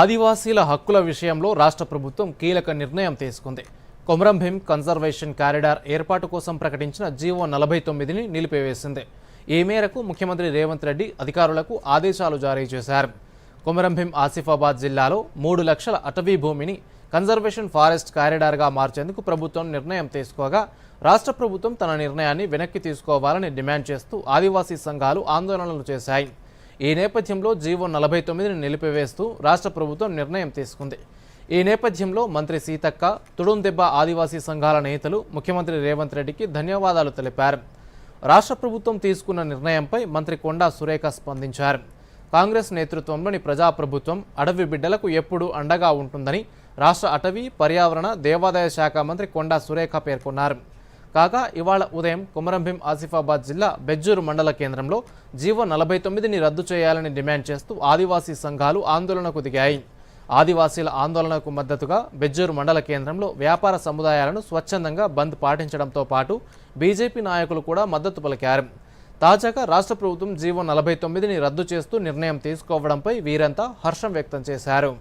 ఆదివాసీల హక్కుల విషయంలో రాష్ట్ర ప్రభుత్వం కీలక నిర్ణయం తీసుకుంది. కొమరం భీం కన్జర్వేషన్ కారిడార్ ఏర్పాటు కోసం ప్రకటించిన జీవో నలభై తొమ్మిదిని నిలిపివేసింది. ఈ మేరకు ముఖ్యమంత్రి రేవంత్ రెడ్డి అధికారులకు ఆదేశాలు జారీ చేశారు. కొమరం భీం ఆసిఫాబాద్ జిల్లాలో మూడు లక్షల అటవీ భూమిని కన్జర్వేషన్ ఫారెస్ట్ కారిడార్గా మార్చేందుకు ప్రభుత్వం నిర్ణయం తీసుకోగా రాష్ట్ర ప్రభుత్వం తన నిర్ణయాన్ని వెనక్కి తీసుకోవాలని డిమాండ్ చేస్తూ ఆదివాసీ సంఘాలు ఆందోళనలు చేశాయి. ఈ నేపథ్యంలో జీవో నలభై తొమ్మిదిని నిలిపివేస్తూ రాష్ట్ర ప్రభుత్వం నిర్ణయం తీసుకుంది. ఈ నేపథ్యంలో మంత్రి సీతక్క తుడుందెబ్బ ఆదివాసీ సంఘాల నేతలు ముఖ్యమంత్రి రేవంత్ రెడ్డికి ధన్యవాదాలు తెలిపారు. రాష్ట్ర ప్రభుత్వం తీసుకున్న నిర్ణయంపై మంత్రి కొండా సురేఖ స్పందించారు. కాంగ్రెస్ నేతృత్వంలోని ప్రజాప్రభుత్వం అడవి బిడ్డలకు ఎప్పుడూ అండగా ఉంటుందని రాష్ట్ర అటవీ పర్యావరణ దేవాదాయ శాఖ మంత్రి కొండా సురేఖ పేర్కొన్నారు. కాగా ఇవాళ ఉదయం కొమరంభీం ఆసిఫాబాద్ జిల్లా బెజ్జూరు మండల కేంద్రంలో జీవో నలభై తొమ్మిదిని రద్దు చేయాలని డిమాండ్ చేస్తూ ఆదివాసీ సంఘాలు ఆందోళనకు దిగాయి. ఆదివాసీల ఆందోళనకు మద్దతుగా బెజ్జూరు మండల కేంద్రంలో వ్యాపార సముదాయాలను స్వచ్ఛందంగా బంద్ పాటించడంతో పాటు బీజేపీ నాయకులు కూడా మద్దతు పలికారు. తాజాగా రాష్ట్ర ప్రభుత్వం జీవో నలభై తొమ్మిదిని రద్దు చేస్తూ నిర్ణయం తీసుకోవడంపై వీరంతా హర్షం వ్యక్తం చేశారు.